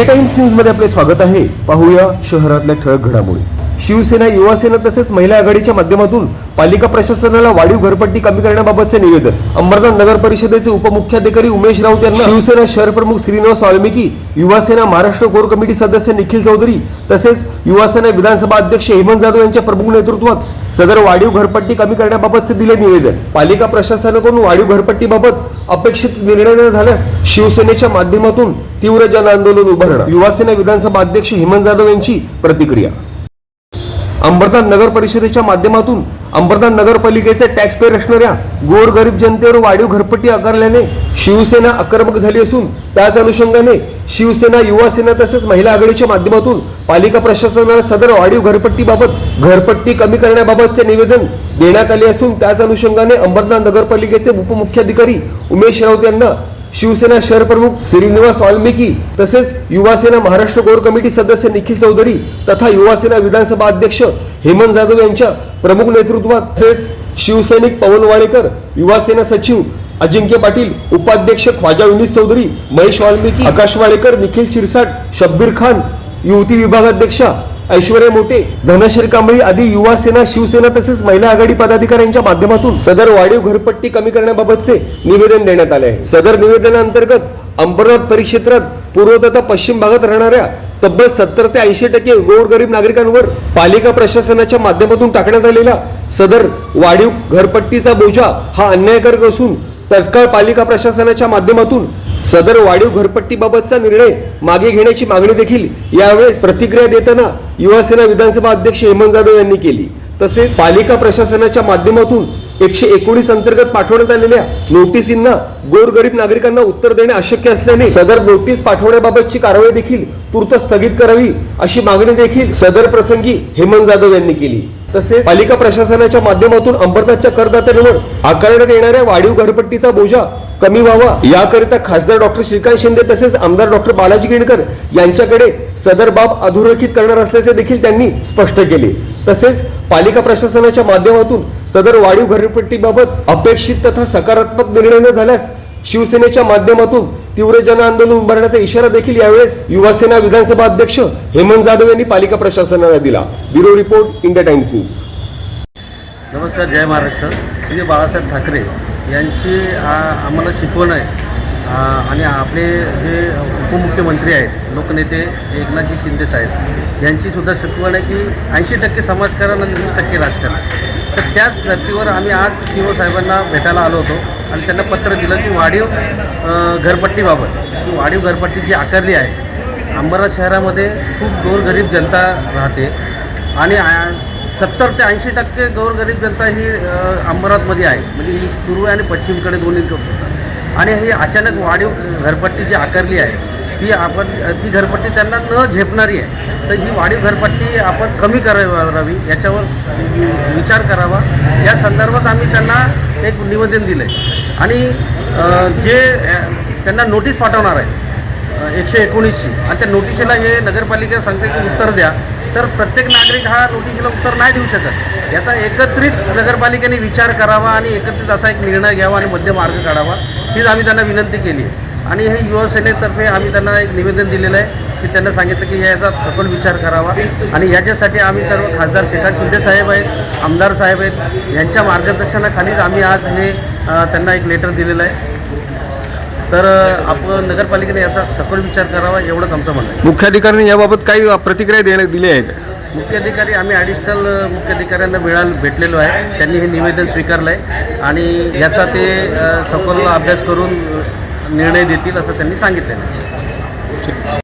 India times न्यूजमध्ये आपले स्वागत आहे. पाहूया शहरातल्या ठळक घडामोडी. शिवसेना युवासेना तसेच महिला आघाडीच्या माध्यमातून पालिका प्रशासनाला वाढीव घरपट्टी कमी करण्याबाबतचे निवेदन. अंबरनाथ नगर परिषदेचे उपमुख्याधिकारी उमेश राऊत यांना शिवसेना शहर प्रमुख श्रीनिवास वाल्मिकी युवासेना महाराष्ट्र कोर कमिटी सदस्य निखिल चौधरी तसेच युवासेना विधानसभा अध्यक्ष हेमंत जाधव यांच्या प्रमुख नेतृत्वात सदर वाढीव घरपट्टी कमी करण्याबाबतचे दिले निवेदन. पालिका प्रशासनाकडून वाढीव घरपट्टीबाबत अपेक्षित निर्णय न झाल्यास शिवसेनेच्या माध्यमातून तीव्र जन आंदोलन उभारणं. युवासेना विधानसभा अध्यक्ष हेमंत जाधव यांची प्रतिक्रिया. अंबरनाथ नगर परिषदेच्या माध्यमातून अंबरनाथ नगरपालिकेचे टॅक्स पेअर असणाऱ्या गोरगरीब जनतेवर वाढीव घरपट्टी आकारल्याने शिवसेना आक्रमक झाली असून त्याच अनुषंगाने शिवसेना युवासेना तसेच महिला आघाडीच्या माध्यमातून पालिका प्रशासनाला सदर वाढीव घरपट्टीबाबत घरपट्टी कमी करण्याबाबतचे निवेदन देण्यात आले असून त्याच अनुषंगाने अंबरनाथ नगरपालिकेचे उपमुख्याधिकारी उमेश राऊत यांना शिवसेना शहर प्रमुख श्रीनिवास वाल्मिकी तसेच युवासेना महाराष्ट्र कोर कमिटी सदस्य निखिल चौधरी तथा युवासेना विधानसभा अध्यक्ष हेमंत जाधव यांच्या प्रमुख नेतृत्वात तसेच शिवसैनिक पवन वाडेकर युवासेना सचिव अजिंक्य पाटील उपाध्यक्ष ख्वाजा युनिस चौधरी महेश वाल्मिकी आकाश वाडेकर निखिल शिरसाट शब्बीर खान युवती विभागाध्यक्षा ऐश्वर्या मोटे धनश्री कांबळी आदी युवा सेना शिवसेना तसेच महिला आघाडी पदाधिकाऱ्यांच्या माध्यमातून सदर वाढीव घरपट्टी कमी करण्याबाबतचे निवेदन देण्यात आले आहे. सदर निवेदनाअंतर्गत अंबरनाथ परिक्षेत्रात पूर्व तथा पश्चिम भागात राहणाऱ्या तब्बल सत्तर ते ऐंशी टक्के गोरगरीब नागरिकांवर पालिका प्रशासनाच्या माध्यमातून टाकण्यात आलेला सदर वाढीव घरपट्टीचा बोजा हा अन्यायकारक असून तत्काळ पालिका प्रशासनाच्या माध्यमातून सदर वाढीव घरपट्टीबाबतचा निर्णय मागे घेण्याची मागणी देखील यावेळेस प्रतिक्रिया देताना युवासेना विधानसभा अध्यक्ष हेमंत जाधव यांनी केली. तसेच पालिका प्रशासनाच्या माध्यमातून एकशे एकोणीस अंतर्गत पाठवण्यात आलेल्या नोटिसींना गोरगरीब नागरिकांना उत्तर देणे अशक्य असल्याने सदर नोटीस पाठवण्याबाबतची कारवाई देखील तूर्त स्थगित करावी अशी मागणी देखील सदर प्रसंगी हेमंत जाधव यांनी केली. तसेच पालिका प्रशासनाच्या माध्यमातून अंबरनाथच्या करदात्यांवर आकारण्यात येणाऱ्या वाढीव घरपट्टीचा बोजा कमी व्हावा. याकरिता खासदार डॉक्टर श्रीकांत शिंदे तसेच आमदार डॉक्टर बालाजी गिणकर यांच्याकडे सदर बाब अधोरेखित करणार असल्याचे देखील त्यांनी स्पष्ट केले. तसेच पालिका प्रशासनाच्या माध्यमातून सदर वाढीव घरपट्टीबाबत अपेक्षित तथा सकारात्मक निर्णय न झाल्यास शिवसेनेच्या माध्यमातून तीव्र जन आंदोलन उभारण्याचा इशारा देखील यावेळेस युवासेना विधानसभा अध्यक्ष हेमंत जाधव यांनी पालिका प्रशासनाला दिला. Bureau report India Times news. नमस्कार जय महाराष्ट्र. म्हणजे बाळासाहेब ठाकरे यांची आम्हाला शिकवण आहे. आणि आपले जे उपमुख्यमंत्री आहेत लोकनेते एकनाथजी शिंदे साहेब यांचीसुद्धा शिकवण आहे की ऐंशी टक्के समाजकारण आणि वीस टक्के राजकारण. तर त्याच धर्तीवर आम्ही आज शिवसाहेबांना भेटायला आलो होतो आणि त्यांना पत्र दिलं की वाढीव घरपट्टीबाबत की वाढीव घरपट्टी जी आकारली आहे अंबरनाथ शहरामध्ये खूप गोरगरीब जनता राहते आणि सत्तर ते ऐंशी टक्के गोरगरीब जनता ही अंबरनाथमध्ये आहे. म्हणजे ही पूर्व आणि पश्चिमकडे दोन्ही आणि ही अचानक वाढीव घरपट्टी जी आकारली आहे ती आपण ती घरपट्टी त्यांना न झेपणारी आहे. तर ही वाढीव घरपट्टी आपण कमी करावी याच्यावर विचार करावा. या संदर्भात आम्ही त्यांना एक निवेदन दिलं आहे आणि जे त्यांना नोटीस पाठवणार आहे एकशे एकोणीसची आणि त्या नोटिशीला हे नगरपालिका सांगते की उत्तर द्या. तर प्रत्येक नागरिक हा नोटिशीला उत्तर नाही देऊ शकत. याचा एकत्रित नगरपालिकेने विचार करावा आणि एकत्रित असा एक निर्णय घ्यावा आणि मध्य मार्ग काढावा. हीच आम्ही त्यांना विनंती केली. आणि हे युवासेनेतर्फे आम्ही त्यांना एक निवेदन दिलेलं आहे की त्यांना सांगितलं की याचा सखोल विचार करावा. आणि याच्यासाठी आम्ही सर्व खासदार शेखर शिंदे साहेब आहेत आमदार साहेब आहेत यांच्या मार्गदर्शनाखालीच आम्ही आज हे त्यांना एक लेटर दिलेलं आहे. तर आपण नगरपालिकेने याचा सखोल विचार करावा एवढंच आमचं म्हणणं आहे. मुख्याधिकाऱ्यांनी याबाबत काही प्रतिक्रिया देण्यात दिली आहे का मुख्याधिकारी आम्ही ॲडिशनल मुख्याधिकाऱ्यांना मिळाल भेटलेलो आहे. त्यांनी हे निवेदन स्वीकारलं आहे आणि याचा ते सखोल अभ्यास करून निर्णय देतील असं त्यांनी सांगितलेलं आहे.